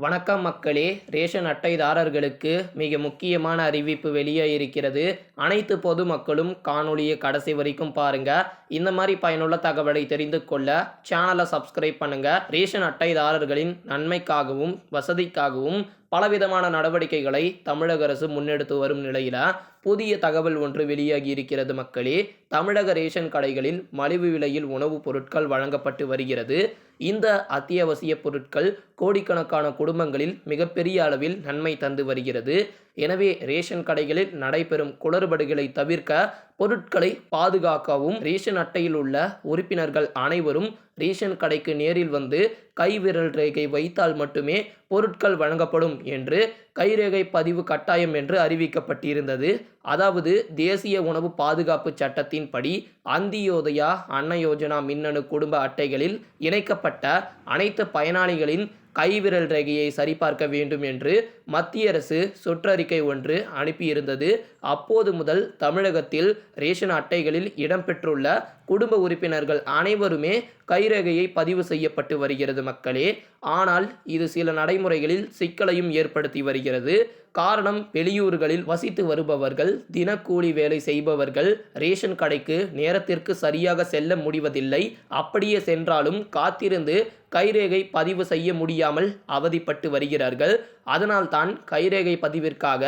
வணக்கம் மக்களே. ரேஷன் அட்டைதாரர்களுக்கு மிக முக்கியமான அறிவிப்பு வெளியே இருக்கிறது. அனைத்து பொதுமக்களும் காணொளியை கடைசி வரைக்கும் பாருங்க. இந்த மாதிரி பயனுள்ள தகவலை தெரிந்து கொள்ள சேனலை சப்ஸ்கிரைப் பண்ணுங்க. ரேஷன் அட்டைதாரர்களின் நன்மைக்காகவும் வசதிக்காகவும் பலவிதமான நடவடிக்கைகளை தமிழக அரசு முன்னெடுத்து வரும் நிலையில புதிய தகவல் ஒன்று வெளியாகி இருக்கிறது மக்களே. தமிழக ரேஷன் கடைகளில் மலிவு விலையில் உணவுப் பொருட்கள் வழங்கப்பட்டு வருகிறது. இந்த அத்தியாவசிய பொருட்கள் கோடிக்கணக்கான குடும்பங்களில் மிகப்பெரிய அளவில் நன்மை தந்து வருகிறது. எனவே ரேஷன் கடைகளில் நடைபெறும் குளறுபடுகளை தவிர்க்க பொருட்களை பாதுகாக்கவும். ரேஷன் அட்டையில் உள்ள உறுப்பினர்கள் அனைவரும் ரேஷன் கடைக்கு நேரில் வந்து கைவிரல் ரேகை வைத்தால் மட்டுமே பொருட்கள் வழங்கப்படும் என்று கைரேகை பதிவு கட்டாயம் என்று அறிவிக்கப்பட்டிருந்தது. அதாவது தேசிய உணவு பாதுகாப்பு சட்டத்தின்படி அந்தியோதயா அன்ன யோஜனா மின்னணு குடும்ப அட்டைகளில் இணைக்கப்பட்ட அனைத்து பயனாளிகளின் கைவிரல் ரேகையை சரிபார்க்க வேண்டும் என்று மத்திய அரசு சுற்றறிக்கை ஒன்று அனுப்பியிருந்தது. அப்போது முதல் தமிழகத்தில் ரேஷன் அட்டைகளில் இடம்பெற்றுள்ள குடும்ப உறுப்பினர்கள் அனைவருமே கைரேகையை பதிவு செய்யப்பட்டு வருகிறது மக்களே. ஆனால் இது சில நடைமுறைகளில் சிக்கலையும் ஏற்படுத்தி வருகிறது. காரணம் வெளியூர்களில் வசித்து வருபவர்கள் தினக்கூலி வேலை செய்பவர்கள் ரேஷன் கடைக்கு நேரத்திற்கு சரியாக செல்ல முடிவதில்லை. அப்படியே சென்றாலும் காத்திருந்து கைரேகை பதிவு செய்ய முடியாமல் அவதிப்பட்டு வருகிறார்கள். அதனால்தான் கைரேகை பதிவிற்காக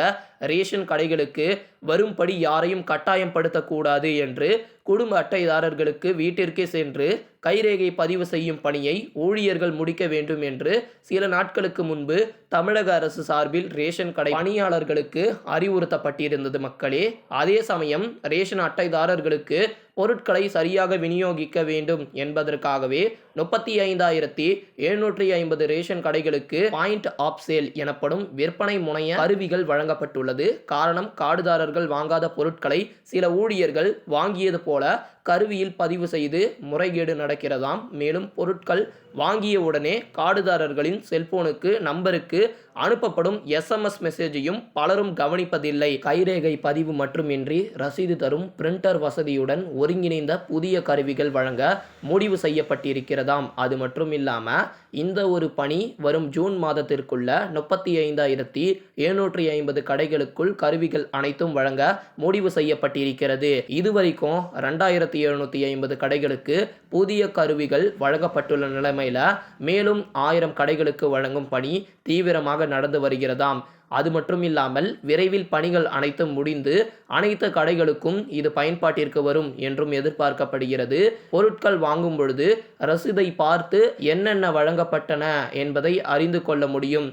ரேஷன் கடைகளுக்கு வரும்படி யாரையும் கட்டாயப்படுத்தக்கூடாது என்று குடும்ப அட்டைதாரர்களுக்கு வீட்டிற்கே சென்று கைரேகை பதிவு செய்யும் பணியை ஊழியர்கள் முடிக்க வேண்டும் என்று சில நாட்களுக்கு முன்பு தமிழக அரசு சார்பில் ரேஷன் கடை பணியாளர்களுக்கு அறிவுறுத்தப்பட்டிருந்தது மக்களே. அதே சமயம் ரேஷன் அட்டைதாரர்களுக்கு பொருட்களை சரியாக விநியோகிக்க வேண்டும் என்பதற்காகவே முப்பத்தி ஐந்தாயிரத்தி எழுநூற்றி ஐம்பது ரேஷன் கடைகளுக்கு பாயிண்ட் ஆப் சேல் எனப்படும் விற்பனை முனைய கருவிகள் வழங்கப்பட்டுள்ளது. காரணம் காடுதாரர்கள் வாங்காத பொருட்களை சில ஊழியர்கள் வாங்கியது போல கருவியில் பதிவு செய்து முறைகேடு நடக்கிறதாம். மேலும் பொருட்கள் வாங்கிய உடனே காடுதாரர்களின் செல்போனுக்கு நம்பருக்கு அனுப்பப்படும் எஸ்எம்எஸ் மெசேஜையும் பலரும் கவனிப்பதில்லை. கைரேகை பதிவு மட்டுமின்றி ரசீது தரும் பிரிண்டர் வசதியுடன் ஒருங்கிணைந்த புதிய கருவிகள் வழங்க முடிவு செய்யப்பட்டிருக்கிறதாம். அது மட்டும் இல்லாமல் இந்த ஒரு பணி வரும் ஜூன் மாதத்திற்குள்ள முப்பத்தி ஐந்தாயிரத்தி எழுநூற்றி ஐம்பது கடைகளுக்குள் கருவிகள் அனைத்தும் வழங்க முடிவு செய்யப்பட்டிருக்கிறது. இதுவரைக்கும் ரெண்டாயிரத்தி எழுநூற்றி ஐம்பது கடைகளுக்கு புதிய கருவிகள் வழங்கப்பட்டுள்ள நிலைமையில் மேலும் ஆயிரம் கடைகளுக்கு வழங்கும் பணி தீவிரமாக நடந்து வருகிறதாம். அது மட்டும் இல்லாமல் விரைவில் பணிகள் அனைத்தும் முடிந்து அனைத்து கடைகளுக்கும் இது பயன்பாட்டிற்கு வரும் என்றும் எதிர்பார்க்கப்படுகிறது. பொருட்கள் வாங்கும் பொழுது ரசீதை பார்த்து என்னென்ன வழங்கப்பட்டன என்பதை அறிந்து கொள்ள முடியும்.